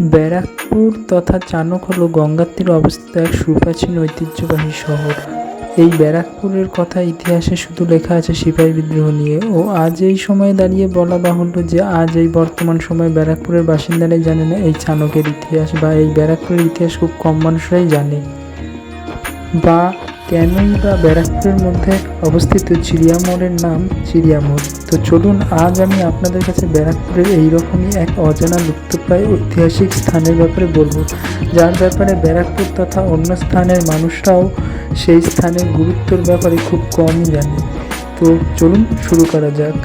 ব্যারাকপুর তথা চানক হল গঙ্গার তীরে অবস্থিত এক সুপ্রাচীন ঐতিহ্যবাহী শহর। এই ব্যারাকপুরের কথা ইতিহাসে শুধু লেখা আছে সিপাহী বিদ্রোহ নিয়ে ও আজ এই সময়ে দাঁড়িয়ে বলা বাহুল্য যে আজ এই বর্তমান সময়ে ব্যারাকপুরের বাসিন্দারাই জানে না এই চাণকের ইতিহাস বা এই ব্যারাকপুরের ইতিহাস খুব কম মানুষরাই জানে। বা কেনই বা ব্যারাকপুরের মধ্যে অবস্থিত চিড়িয়ামোড়ের নাম চিড়িয়ামোড়। তো চলুন, আজ আমি আপনাদের কাছে ব্যারাকপুরের এইরকমই এক অজানা লুপ্তপ্রায় ঐতিহাসিক স্থানের ব্যাপারে বলব। যার ব্যাপারে ব্যারাকপুর তথা অন্য স্থানের মানুষরাও সেই স্থানের গুরুত্বর ব্যাপারে খুব কমই জানে। তো চলুন, শুরু করা যাক।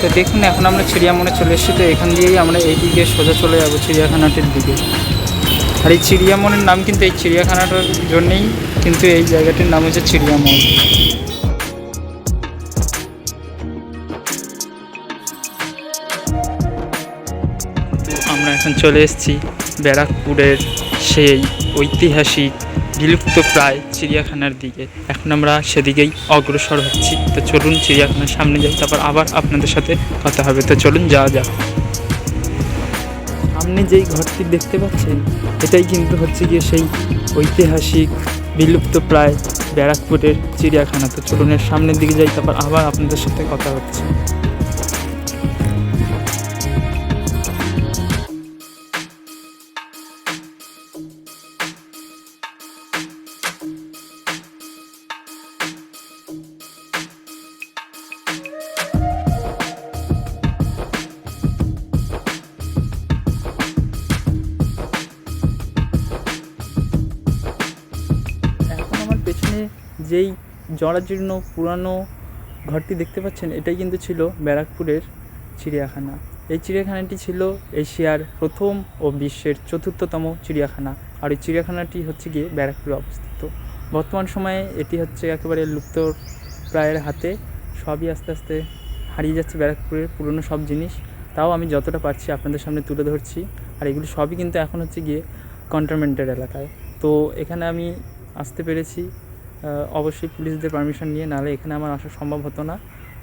তো দেখুন, এখন আমরা চিড়িয়ামনে চলে এসেছি, তো এখান দিয়েই আমরা এই দিকে সোজা চলে যাব, চিড়িয়াখানাটির দিকে। আর এই চিড়িয়ামনের নাম কিন্তু এই চিড়িয়াখানাটার জন্যেই কিন্তু এই জায়গাটির নাম হচ্ছে চিড়িয়ামন। তো আমরা এখন চলে এসেছি ব্যারাকপুরের সেই ঐতিহাসিক বিলুপ্ত প্রায় চিড়িয়াখানার দিকে। এখন আমরা সেদিকেই অগ্রসর হচ্ছি। তো চলুন চিড়িয়াখানার সামনে যাই, তারপর আবার আপনাদের সাথে কথা হবে। তো চলুন, যাওয়া যাক। সামনে যেই ঘরটি দেখতে পাচ্ছেন, এটাই কিন্তু হচ্ছে গিয়ে সেই ঐতিহাসিক বিলুপ্ত প্রায় ব্যারাকপুরের চিড়িয়াখানা। তো চলুন, এর সামনের দিকে যাই, তারপর আবার আপনাদের সাথে কথা হচ্ছে। পেছনে যেই জরাজীর্ণ পুরানো ঘরটি দেখতে পাচ্ছেন, এটাই কিন্তু ছিল ব্যারাকপুরের চিড়িয়াখানা। এই চিড়িয়াখানাটি ছিল এশিয়ার প্রথম ও বিশ্বের চতুর্থতম চিড়িয়াখানা। আর এই চিড়িয়াখানাটি হচ্ছে গিয়ে ব্যারাকপুরে অবস্থিত। বর্তমান সময়ে এটি হচ্ছে একেবারে লুপ্ত প্রায়ের হাতে। সবই আস্তে আস্তে হারিয়ে যাচ্ছে ব্যারাকপুরের পুরনো সব জিনিস। তাও আমি যতটা পারছি আপনাদের সামনে তুলে ধরছি। আর এগুলো সবই কিন্তু এখন হচ্ছে গিয়ে কন্ট্রোমেন্টের এলাকায়। তো এখানে আমি আসতে পেরেছি। অবশ্যই পুলিশদের পারমিশন নিয়ে নাহলে এখানে আমার আসা সম্ভব হতো না।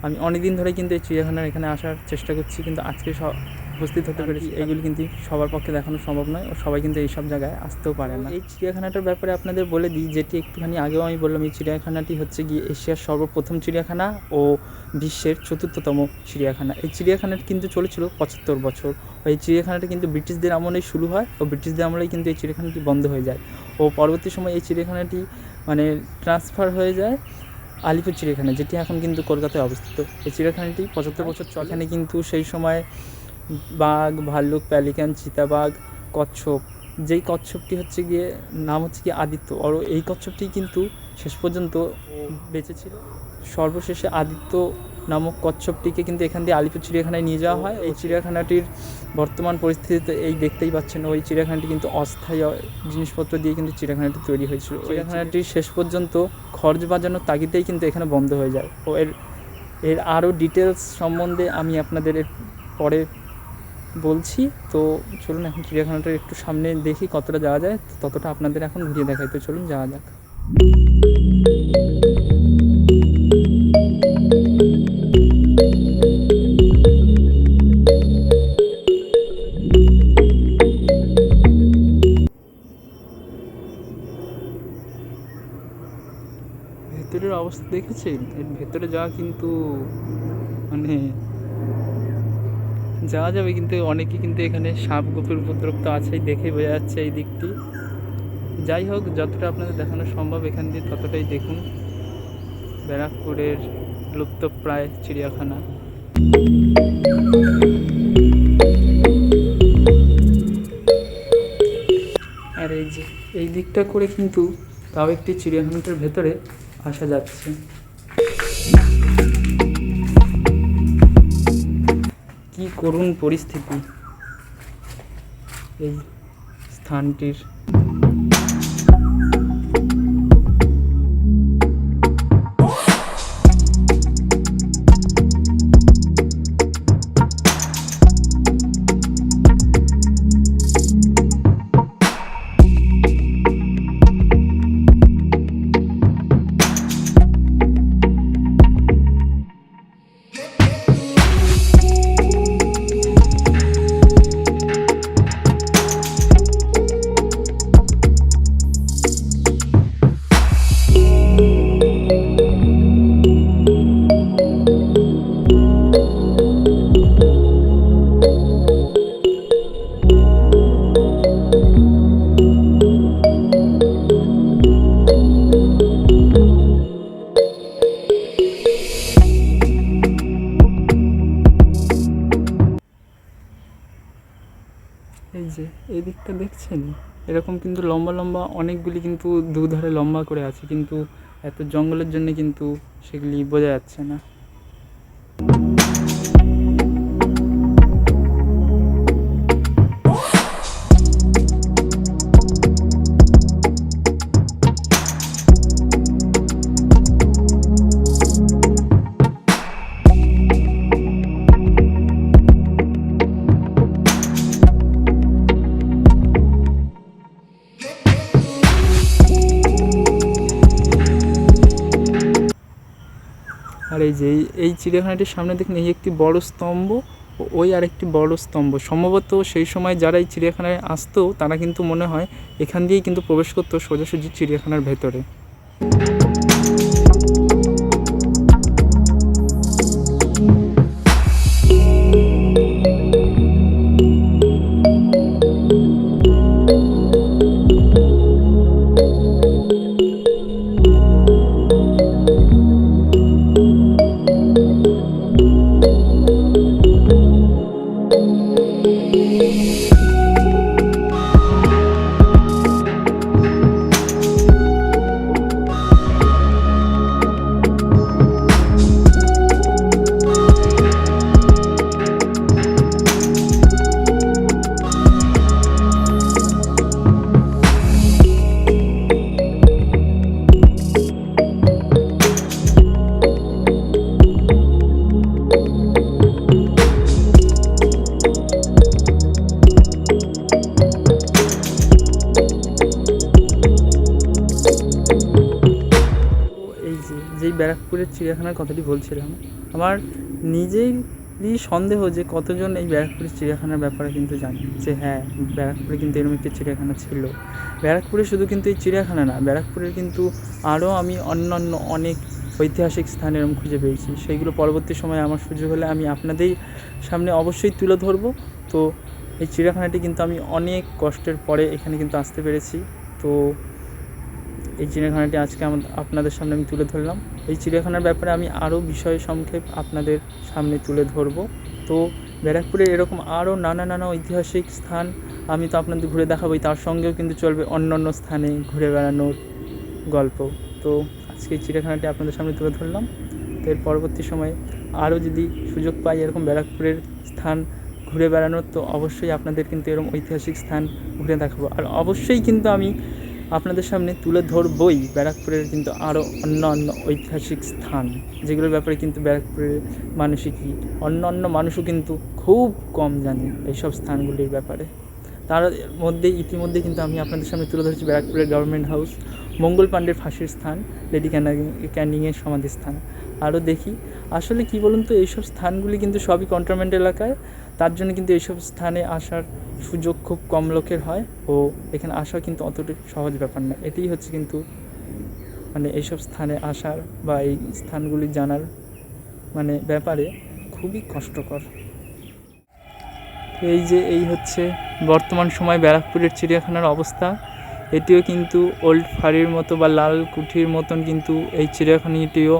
আমি অনেক দিন ধরে কিন্তু এই চিড়িয়াখানার এখানে আসার চেষ্টা করছি কিন্তু আজকে সব উপস্থিত হতে পেরেছি। এগুলি কিন্তু সবার পক্ষে দেখানো সম্ভব নয় ও সবাই কিন্তু এইসব জায়গায় আসতেও পারে না। এই চিড়িয়াখানাটার ব্যাপারে আপনাদের বলে দিই যেটি একটুখানি আগেও আমি বললাম এই চিড়িয়াখানাটি হচ্ছে গিয়ে এশিয়ার সর্বপ্রথম চিড়িয়াখানা ও বিশ্বের চতুর্থতম চিড়িয়াখানা। এই চিড়িয়াখানাটি কিন্তু চলেছিল পঁচাত্তর বছর। ও এই চিড়িয়াখানাটি কিন্তু ব্রিটিশদের আমলেই শুরু হয় ও ব্রিটিশদের আমলেই কিন্তু এই চিড়িয়াখানাটি বন্ধ হয়ে যায়। ও পরবর্তী সময় এই চিড়িয়াখানাটি মানে ট্রান্সফার হয়ে যায় আলিপুর চিড়িয়াখানা যেটি এখন কিন্তু কলকাতায় অবস্থিত। এই চিড়িয়াখানাটি পঁচাত্তর বছর চলে। এখানে কিন্তু সেই সময় বাঘ ভাল্লুক প্যালিকান চিতাবাঘ কচ্ছপ যেই কচ্ছপটি হচ্ছে গিয়ে নাম হচ্ছে গিয়ে আদিত্য। আর এই কচ্ছপটি কিন্তু শেষ পর্যন্ত বেঁচেছিল সর্বশেষে আদিত্য নামক কচ্ছপটিকে কিন্তু এখান দিয়ে আলিপুর চিড়িয়াখানায় নিয়ে যাওয়া হয়। এই চিড়িয়াখানাটির বর্তমান পরিস্থিতিতে এই দেখতেই পাচ্ছেন ওই চিড়িয়াখানাটি কিন্তু অস্থায়ী জিনিসপত্র দিয়ে কিন্তু চিড়িয়াখানাটি তৈরি হয়েছিল। চিড়িয়াখানাটি শেষ পর্যন্ত খরচ বাজানোর তাগিদেই কিন্তু এখানে বন্ধ হয়ে যায়। ও এর এর আরও ডিটেলস সম্বন্ধে আমি আপনাদের পরে বলছি। তো চলুন এখন চিড়িয়াখানাটা একটু সামনে দেখি কতটা যাওয়া যায়। ততটা আপনাদের এখন ঘুরিয়ে দেখাই। তো চলুন যাওয়া যাক। দেখেছেন এর ভেতরে যাওয়া কিন্তু মানে যাওয়া যাবে কিন্তু অনেকে কিন্তু এখানে সাপ গোপের উপদ্রব তো আছেই, দেখেই বোঝা যাচ্ছে এই দিকটি। যাই হোক, যতটা আপনাদের দেখানো সম্ভব এখান দিয়ে ততটাই দেখুন। ব্যারাকপুরের লুপ্তপ্রায় চিড়িয়াখানা। আর এই যে, এই দিকটা করে কিন্তু তাও একটি চিড়িয়াখানাটার ভেতরে আসা যাচ্ছে। করুণ পরিস্থিতি। এই স্থানটির দিকটা দেখছেন? এরকম কিন্তু লম্বা লম্বা অনেকগুলি কিন্তু দুধারে লম্বা করে আছে, কিন্তু এত জঙ্গলের জন্য কিন্তু সেগুলি বোঝা যাচ্ছে না। এই চিড়িয়াখানাটির সামনে দেখুন, এই একটি বড় স্তম্ভ ও ওই আরেকটি বড় স্তম্ভ। সম্ভবত সেই সময় যারা এই চিড়িয়াখানায় আসতো, তারা কিন্তু মনে হয় এখান দিয়েই কিন্তু প্রবেশ করতো সোজাসুজি চিড়িয়াখানার ভেতরে। চিড়িয়াখানার কথাটি বলছিলাম। আমার নিজেরই সন্দেহ যে কতজন এই ব্যারাকপুরের চিড়িয়াখানার ব্যাপারে কিন্তু জানে। যে হ্যাঁ ব্যারাকপুরে কিন্তু এরকম একটি চিড়িয়াখানা ছিল। ব্যারাকপুরে শুধু কিন্তু এই চিড়িয়াখানা না, ব্যারাকপুরের কিন্তু আরও আমি অন্যান্য অনেক ঐতিহাসিক স্থান এরকম খুঁজে পেয়েছি। সেইগুলো পরবর্তী সময়ে আমার সুযোগ হলে আমি আপনাদের সামনে অবশ্যই তুলে ধরবো। তো এই চিড়িয়াখানাটি কিন্তু আমি অনেক কষ্টের পরে এখানে কিন্তু আসতে পেরেছি। তো এই চিড়িয়াখানাটি আজকে আপনাদের সামনে আমি তুলে ধরলাম। এই চিড়িয়াখানার ব্যাপারে আমি আরও বিষয় সংক্ষেপ আপনাদের সামনে তুলে ধরবো। তো ব্যারাকপুরের এরকম আরও নানা নানা ঐতিহাসিক স্থান আমি তো আপনাদের ঘুরে দেখাবোই, তার সঙ্গেও কিন্তু চলবে অন্য অন্য স্থানে ঘুরে বেড়ানোর গল্প। তো আজকে এই চিড়িয়াখানাটি আপনাদের সামনে তুলে ধরলাম। তো এর পরবর্তী সময়ে আরও যদি সুযোগ পাই এরকম ব্যারাকপুরের স্থান ঘুরে বেড়ানোর, তো অবশ্যই আপনাদের কিন্তু এরকম ঐতিহাসিক স্থান ঘুরে দেখাবো। আর অবশ্যই কিন্তু আমি আপনাদের সামনে তুলে ধরবই ব্যারাকপুরের কিন্তু আরও অন্য অন্য ঐতিহাসিক স্থান, যেগুলোর ব্যাপারে কিন্তু ব্যারাকপুরের মানুষই কি অন্য অন্য মানুষও কিন্তু খুব কম জানে এইসব স্থানগুলির ব্যাপারে। তার মধ্যে ইতিমধ্যে কিন্তু আমি আপনাদের সামনে তুলে ধরেছি ব্যারাকপুরের গভর্নমেন্ট হাউস মঙ্গল পাণ্ডের ফাঁসির স্থান লেডি ক্যানিং ক্যানিংয়ের সমাধিস্থান। আরও দেখি, আসলে কি বলুন তো, এইসব স্থানগুলি কিন্তু সবই কন্ট্রোমেন্ট এলাকায় তার জন্য কিন্তু এইসব স্থানে আসার সুযোগ খুব কম লোকের হয় ও এখানে আসা কিন্তু অতটা সহজ ব্যাপার না। এটাই হচ্ছে কিন্তু মানে এইসব স্থানে আসার বা এই স্থানগুলি জানার মানে ব্যাপারে খুবই কষ্টকর। এই যে এই হচ্ছে বর্তমান সময় ব্যারাকপুরের চিড়িয়াখানার অবস্থা। এটিও কিন্তু ওল্ড ফাঁড়ির মতো বা লাল কুঠির মতন কিন্তু এই চিড়িয়াখানাটিও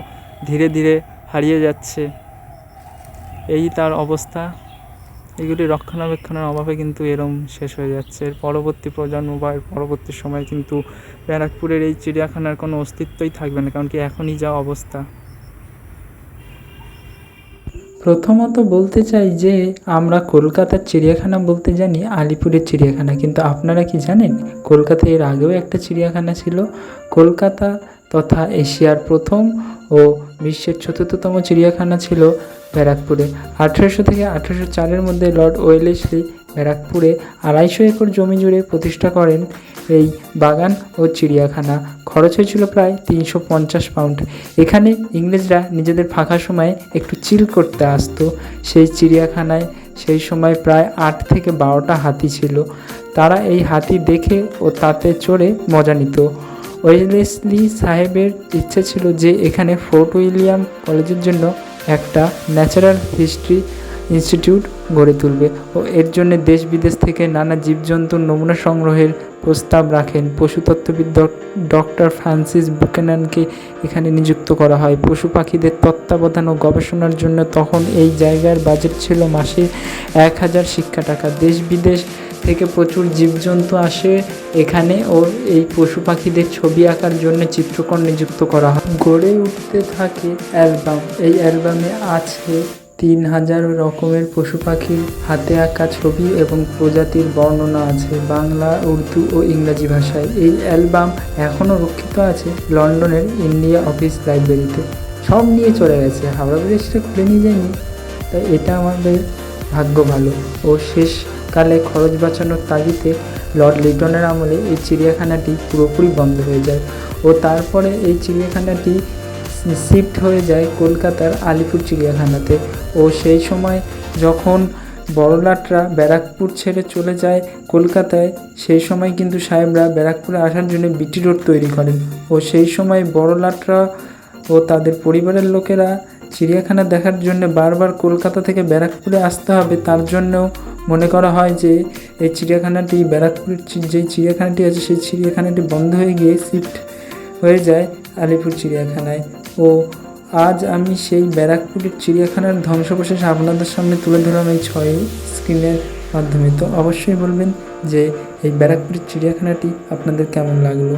ধীরে ধীরে হারিয়ে যাচ্ছে। এই তার অবস্থা। এগুলি রক্ষণাবেক্ষণের অভাবে কিন্তু এরম শেষ হয়ে যাচ্ছে। পরবর্তী প্রজন্ম বা পরবর্তী সময় কিন্তু ব্যারাকপুরের এই চিড়িয়াখানার কোনো অস্তিত্বই থাকবে না, কারণ কি এখনই যা অবস্থা। প্রথমত বলতে চাই যে, আমরা কলকাতার চিড়িয়াখানা বলতে জানি আলিপুরের চিড়িয়াখানা, কিন্তু আপনারা কি জানেন কলকাতায় এর আগেও একটা চিড়িয়াখানা ছিল? কলকাতা তথা এশিয়ার প্রথম ও বিশ্বের চতুর্থতম চিড়িয়াখানা ছিল ব্যারাকপুরে। আঠেরোশো থেকে আঠেরোশো চারের মধ্যে লর্ড ওয়েলেসলি ব্যারাকপুরে আড়াইশো একর জমি জুড়ে প্রতিষ্ঠা করেন এই বাগান ও চিড়িয়াখানা। খরচ হয়েছিল প্রায় তিনশো পঞ্চাশ পাউন্ড। এখানে ইংরেজরা নিজেদের ফাঁকা সময়ে একটু চিল করতে আসতো। সেই চিড়িয়াখানায় সেই সময় প্রায় আট থেকে বারোটা হাতি ছিল। তারা এই হাতি দেখে ও তাতে চড়ে মজা নিত। ওয়েলেসলি সাহেবের ইচ্ছে ছিল যে এখানে ফোর্ট উইলিয়াম কলেজের জন্য একটা ন্যাচারাল হিস্ট্রি ইনস্টিটিউট গড়ে তুলবে ও এর জন্য দেশ বিদেশ থেকে নানা জীবজন্তুর নমুনা সংগ্রহের প্রস্তাব রাখেন। পশুতত্ত্ববিদ ডক্টর ফ্রান্সিস বুকেনানকে এখানে নিযুক্ত করা হয়। পশু পাখিদের তত্ত্বাবধান ও গবেষণার জন্য তখন এই জায়গার বাজেট ছিল মাসে এক হাজার শিক্ষা টাকা। দেশ বিদেশ থেকে প্রচুর জীবজন্তু আসে এখানে ও এই পশু পাখিদের ছবি আঁকার জন্য চিত্রকর নিযুক্ত করা হয়। গড়ে উঠতে থাকে অ্যালবাম। এই অ্যালবামে আছে তিন হাজার রকমের পশু পাখির হাতে আঁকা ছবি এবং প্রজাতির বর্ণনা আছে বাংলা, উর্দু ও ইংরাজি ভাষায়। এই অ্যালবাম এখনও রক্ষিত আছে লন্ডনের ইন্ডিয়া অফিস লাইব্রেরিতে। সব নিয়ে চলে গেছে। হাওড়া ব্রিজটা খুলে নিয়ে যায়নি। তাই এটা আমাদের ভাগ্য ভালো। ও শেষকালে খরচ বাঁচানোর তাগিদে লর্ড লিটনের আমলে এই চিড়িয়াখানাটি পুরোপুরি বন্ধ হয়ে যায় ও তারপরে এই চিড়িয়াখানাটি শিফট হয়ে যায় কলকাতার আলিপুর চিড়িয়াখানাতে। ও সেই সময় যখন বড়লাটরা ব্যারাকপুর ছেড়ে চলে যায় কলকাতায়, সেই সময় কিন্তু সাহেবরা ব্যারাকপুরে আসার জন্য বিটি রোড তৈরি করেন। ও সেই সময় বড়লাটরা ও তাদের পরিবারের লোকেরা চিড়িয়াখানা দেখার জন্য বারবার কলকাতা থেকে ব্যারাকপুরে আসতে হবে, তার জন্যও মনে করা হয় যে এই চিড়িয়াখানাটি, ব্যারাকপুরের যে চিড়িয়াখানাটি আছে, সেই চিড়িয়াখানাটি বন্ধ হয়ে গিয়ে শিফট হয়ে যায় আলিপুর চিড়িয়াখানায়। ও আজ আমি সেই ব্যারাকপুরের চিড়িয়াখানার ধ্বংসাবশেষ আপনাদের সামনে তুলে ধরলাম এই ছয় স্ক্রিনের মাধ্যমে। তো অবশ্যই বলবেন যে এই ব্যারাকপুরের চিড়িয়াখানাটি আপনাদের কেমন লাগল?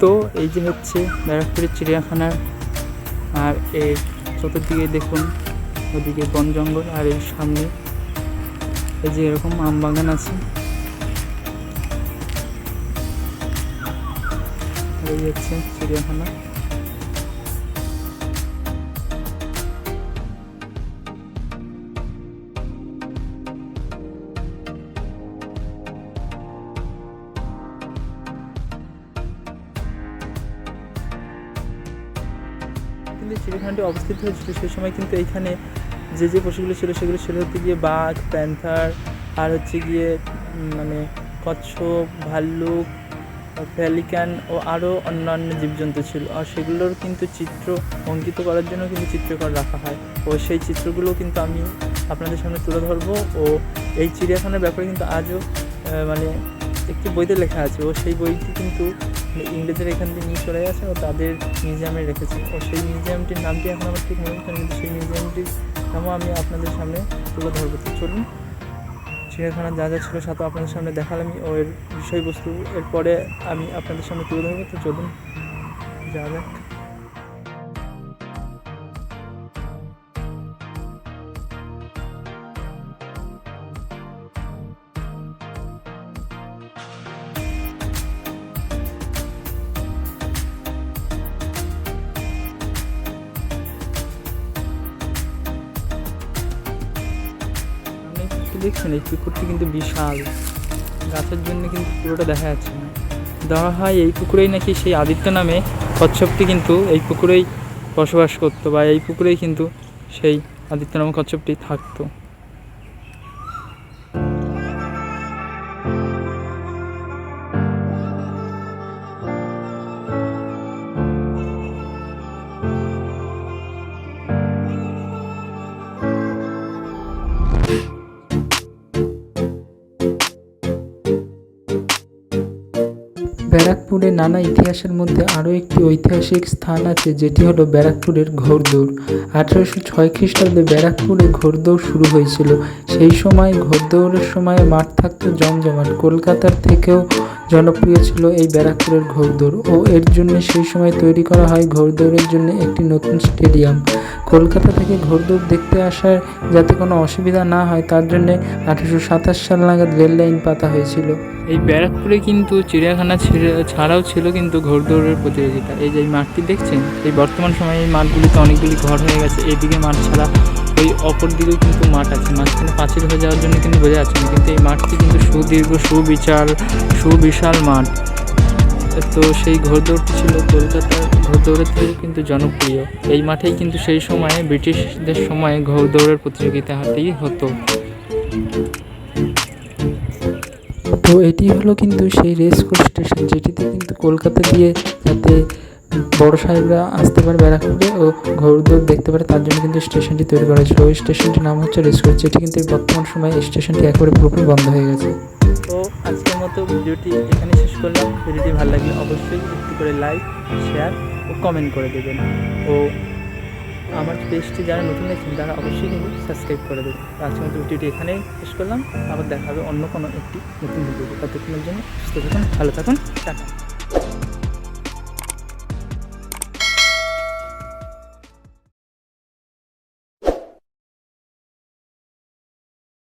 তো এই যে হচ্ছে ব্যারাকপুরের চিড়িয়াখানার, আর এর চতুর্দিকে দেখুন, ওদিকে বন জঙ্গল আর এর সামনে এই যে এরকম আম বাগান আছে। এই হচ্ছে চিড়িয়াখানা। কিন্তু চিড়িয়াখানাটি অবস্থিত হয়েছিল সেই সময় কিন্তু এইখানে যে যে পশুগুলো ছিল, সেগুলো ছিল হচ্ছে গিয়ে বাঘ, প্যান্থার, আর হচ্ছে গিয়ে মানে কচ্ছপ, ভাল্লুক প্যালিকান ও আরও অন্যান্য জীবজন্তু ছিল। আর সেগুলোর কিন্তু চিত্র অঙ্কিত করার জন্য কিন্তু চিত্রকর রাখা হয়। ও সেই চিত্রগুলো কিন্তু আমি আপনাদের সামনে তুলে ধরবো। ও এই চিড়িয়াখানার ব্যাপারে কিন্তু আজও মানে একটি বইতে লেখা আছে। ও সেই বইটি কিন্তু ইংরেজের এখান থেকে নিয়ে চলে গেছে, ও তাদের মিউজিয়ামে রেখেছে। ও সেই মিউজিয়ামটির নামটি এখন আমার ঠিক মনে হচ্ছে কিন্তু সেই মিউজিয়ামটির নামও আমি আপনাদের সামনে তুলে ধরবো। তো চলুন, চিড়িয়াখানা যা যা ছিল সাথে আপনাদের সামনে দেখালামই। ও এর বিষয়বস্তু, এরপরে আমি আপনাদের সামনে তুলে ধরবো। তো চলুন যা যাক। দেখছেন, এই পুকুরটি কিন্তু বিশাল। গাছের জন্য কিন্তু পুরোটা দেখা যাচ্ছে না। ধরা হয় এই পুকুরেই নাকি সেই আদিত্য নামে কচ্ছপটি কিন্তু এই পুকুরেই বসবাস করতো বা এই পুকুরেই কিন্তু সেই আদিত্য নামে কচ্ছপটি থাকতো। ব্যারাকপুরে নানা ইতিহাসের মধ্যে আরও একটি ঐতিহাসিক স্থান আছে, যেটি হলো ব্যারাকপুরের ঘোড়দৌড় আঠারোশো ছয় খ্রিস্টাব্দে ব্যারাকপুরে ঘোড়দৌড় শুরু হয়েছিল। সেই সময় ঘোড়দৌড়ের সময় মাঠ থাকতো জমজমাট। কলকাতার থেকেও জনপ্রিয় ছিল এই ব্যারাকপুরের ঘোড়দৌড় ও এর জন্য সেই সময় তৈরি করা হয় ঘোড়দৌড়ের জন্য একটি নতুন স্টেডিয়াম। কলকাতা থেকে ঘোড়দৌড় দেখতে আসার যাতে কোনো অসুবিধা না হয়, তার জন্যে আঠেরোশো সাতাশ সাল নাগাদ রেল লাইন পাতা হয়েছিল। এই ব্যারাকপুরে কিন্তু চিড়িয়াখানা ছেড়ে- ছাড়াও ছিল কিন্তু ঘোড়দৌড়ের প্রতিযোগিতা। এই যে মাঠটি দেখছেন? এই বর্তমান সময়ে এই মাঠগুলিতে অনেকগুলি ঘর হয়ে গেছে। এইদিকে মাঠ ছাড়া ওই অপর দিকেও কিন্তু মাঠ আছে। মাঝখানে পাঁচিল হয়ে যাওয়ার জন্য কিন্তু বোঝা যাচ্ছে না, কিন্তু এই মাঠটি কিন্তু সুদীর্ঘ সুবিচার সুবিশাল মাঠ। তো সেই ঘোড়দৌড়টি ছিল কলকাতার ঘোড়দৌড়ের থেকে কিন্তু জনপ্রিয়। এই মাঠেই কিন্তু সেই সময়ে ব্রিটিশদের সময়ে ঘোড়দৌড়ের প্রতিযোগিতাটি হতো। তো এটি হলো কিন্তু সেই রেস কোর্স স্টেশন, যেটিতে কিন্তু কলকাতা দিয়ে যাতে বড় সাহেবরা আসতে পারে ব্যারাকপুরে ও ঘোড়দৌড় দেখতে পারে, তার জন্য কিন্তু স্টেশনটি তৈরি করা হয়েছিল। ওই স্টেশনটির নাম হচ্ছে রেস কোর্স যেটি কিন্তু বর্তমান সময়ে স্টেশনটি একেবারে পুরোপুরি বন্ধ হয়ে গেছে। তো আজকের মতো ভিডিওটি এখানে শেষ করলাম। ভিডিওটি ভালো লাগলে অবশ্যই একটু করে লাইক, শেয়ার ও কমেন্ট করে দেবেন। ও আমার পেজটি যারা নতুন দেখছেন, তারা অবশ্যই কিন্তু সাবস্ক্রাইব করে দেবেন। আজকের মতো ভিডিওটি এখানেই শেষ করলাম। আবার দেখা হবে অন্য কোনো একটি নতুন ভিডিও ততক্ষণের জন্য সুস্থ থাকুন, ভালো থাকুন, টাটা।